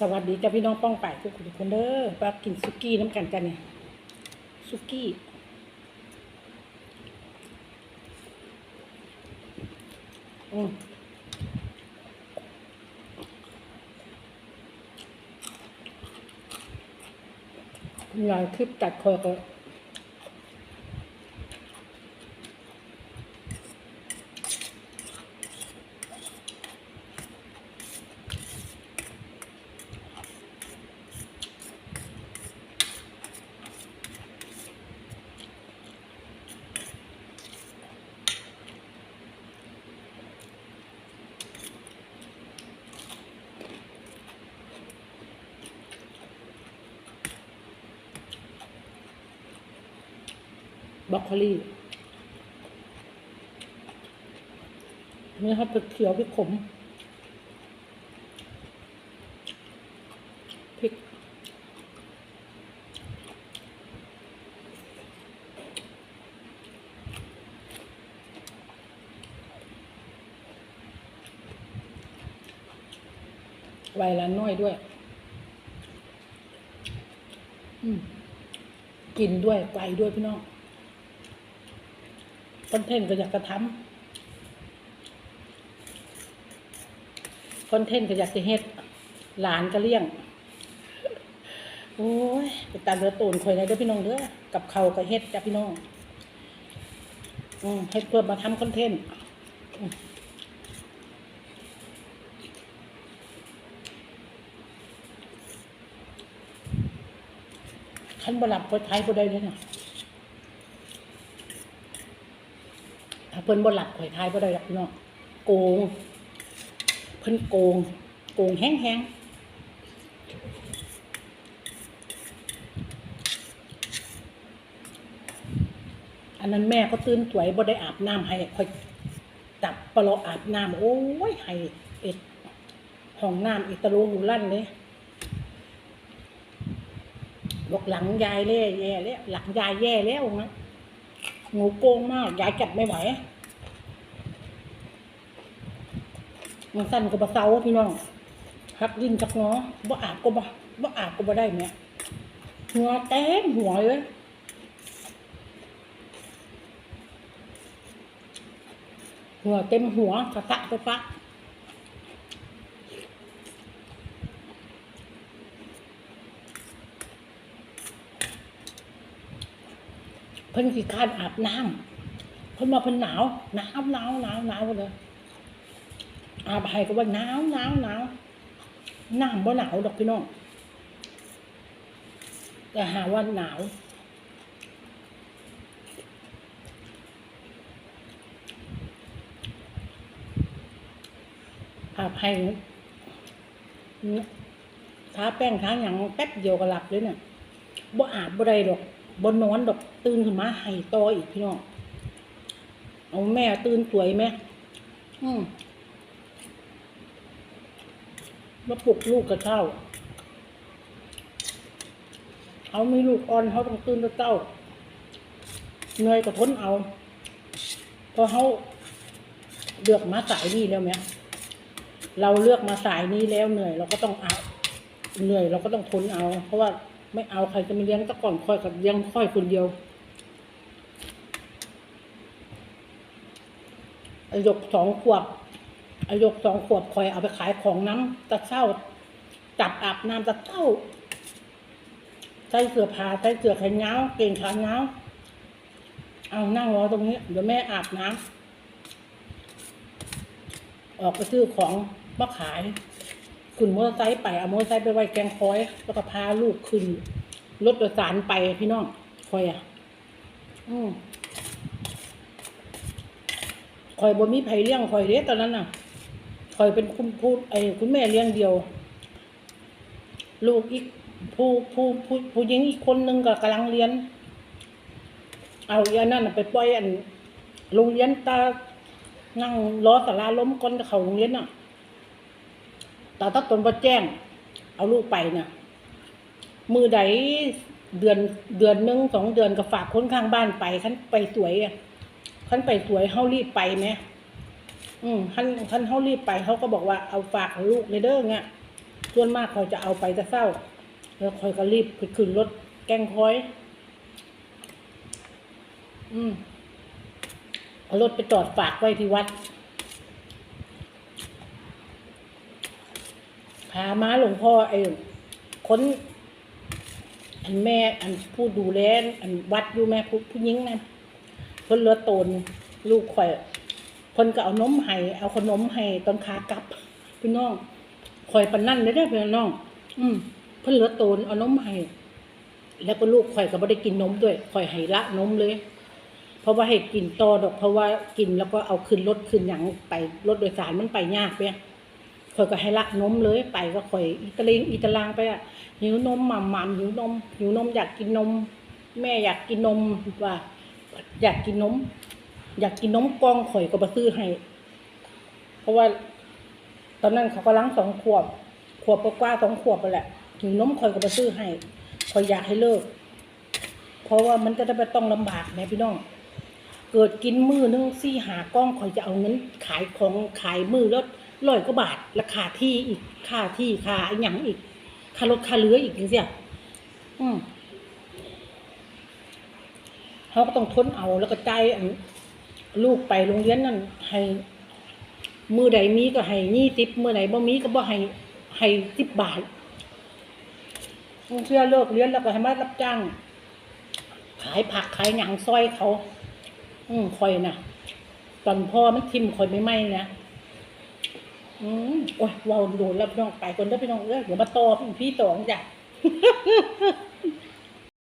สวัสดีจ้าพี่น้องป้องป่ายทุกคนทุกคนเด้อมากินซุกี้น้ำกันกันเนี่ยซุกี้อืมงานคลิปตัดคอก็ บรอกโคลีนี่ครับพริกเขียวพริกขมพริกไวละน้อยด้วย กินด้วยไกลด้วยพี่น้อง อนเทนต์ก็อยากจะทำคอนเทนต์ก็อยากจะเฮ็ดหลานก็เลี้ยง โอ้ยไปตามเรือตูนคอยเลยเด้อพี่น้องเด้อกับเขาก็เฮ็ดจ้ะพี่น้อง อืมเฮ็ดเพื่อมาทำคอนเทนต์ขันบหลับคนไทยบ่ได้เลยนะถ้า เพิ่นบ่หลับข่อยทายบ่ได้หรอกพี่น้องโกง เพิ่นโกง โกงแห้งๆอันนั้นแม่ก็ตื่นสวยบ่ได้อาบน้ำให้ข่อยจับปลออาบน้ำโอ้ยให้เอ็ดห้องน้ำอีตะโลหูลั่นเลยบอกหลังยายเล่แย่แล้วหลังยายแย่แล้วนะงูโกงมากยายจับไม่ไหว มันสั้นก็บะเซาพี่น้องหักดินจักเนาะบ่อาบก็บ่บ่อาบก็บ่ได้เนี่ยหัวเต็มหัวเลยหัวเต็มหัวกระตะกระตะเพิ่นขี้คร้านอาบน้ำเพิ่นมาเพิ่นหนาวหนาวหนาวหนาวหนาวเลย อาบให้ก็ว่าหนาวหนาวหนาวน้ำบ่หนาวดอกพี่น้องแต่หาว่าหนาว อาบให้ทาแป้งทาอย่างแป๊บเดียวก็หลับเลยเนี่ยบ่อาบบ่ได้ดอกบ่นอนดอกตื่นขึ้นมาให้ต่ออีกพี่น้องเอาแม่ตื่นสวยไหมอืม มาปลุกลูกกระเช้าเขาไมีลูกอ่อนเขาต้องตื่นต่เจ้าเหนื่อยก็ทนเอาเพราะเขาเลือกมาสายนี้แล้วไหมเราเลือกมาสายนี้แล้วเหนื่อย เราก็ต้องเอาเหนื่อยเราก็ต้องทนเอา เพราะว่าไม่เอาใครจะมาเลี้ยงตะก่อนค่อยกับเลี้ยงค่อยคนเดียวอายุสองขวบ อายุสองขวบคอยเอาไปขายของน้ำตะเช้าจับอาบน้ำตะเช้าใส่เสื้อผ้าใส่เสื้อแขนยาวเก่งขาเงาเอานั่งรอตรงนี้ เดี๋ยวแม่อาบน้ำออกไปซื้อของมาขายขึ้นมอเตอร์ไซค์ไปเอามอเตอร์ไซค์ไปไว้แกงคอย แล้วก็พาลูกขึ้นรถโดยสารไปพี่น้องคอยอะ อืมคอยบ่มีไผเลี้ยงคอยเด้ตอนนั้นน่ะ คอยเป็นคุณพูดไอ้คุณแม่เลี้ยงเดียว ลูกอีกผู้ผู้ผู้ผู้หญิงอีกคนนึงก็กำลังเรียน เอาอีอันนั้นไปปล่อยอันโรงเรียนตานั่งล้อสาราล้มก้นเขาโรงเรียนน่ะตาตัดตนบ่แจ้ง เอาลูกไปเนี่ยมือใดเดือนเดือนหนึงสองเดือนก็ฝากคนข้างบ้านไปคันไปสวยอะคันไปสวยเฮารีบไปไหม อืมคันคันเฮารีบไปเขาก็บอกว่าเอาฝากลูกในเด้อเงี้ยส่วนมากเขาจะเอาไปแต่เศร้า แล้วคอยก็รีบไปขึ้นรถแกงคอย อืมเอารถไปจอดฝากไว้ที่วัดพามาหลวงพ่อไอ้ค้นอันแม่อันผู้ดูแลอันวัดอยู่แม่ผู้ผู้หญิงนะเพิ่นเลือโตนลูกข่อย เพิ่นก็เอานมให้เอาขนมให้ตอนขากลับพี่น้องข่อยปานนั่นเลยเด้พี่น้อง อืมเพิ่นเหลือโตนเอานมให้แล้วก็ลูกข่อยก็บ่ได้กินนมด้วยข่อยให้ละนมเลย เพราะว่าให้กินต่อดอก เพราะว่ากินแล้วก็เอาขึ้นรถขึ้นหยังไปรถโดยสารมันไปยากเปียข่อยก็ให้ละนมเลยไปก็ข่อยอีตะเลงอีตะลางไปอะหิวนมหม่ำหม่ำหิวนมหิวนมอยากกินนม แม่อยากกินนมว่า อยากกินนม อยากกินนมกล่องข่อยก็มาซื้อให้ เพราะว่า ตอนนั้นเขากำลังสองขวบ ขวบกว่าสองขวบไปแหละหิวนมข่อยก็มาซื้อให้ข่อยอยากให้เลิก เพราะว่ามันจะได้ไม่ต้องลำบากแม่พี่น้อง เกิดกินมือนึงซี่หากล้องข่อยจะเอาเงินขายของขายมือแล้วร้อยกว่าบาทราคาที่อีกค่าที่ค่าอหย่างอีกค่ารถค่าเรืออีกจังเสียอืมเขาก็ต้องทนเอาแล้วก็ใจอัน ลูกไปโรงเรียนนั่นให้มือใดมีก็ให้ยี่สิบมือไหนบ่มีก็บ่ให้ให้สิบบาทเชื่อเลิกเรียนแล้วก็ให้มารับจ้าง ขายผักขายหยังซอยเขา อืมคอยนะตอนพ่อมันทิมคอยไม่ไหมนะอืมโอ้ยเราโดนแล้วพี่น้องไปคนเด้อพี่น้องเอ้ยเดี๋ยวมาต่อพี่ต่อจ้ะ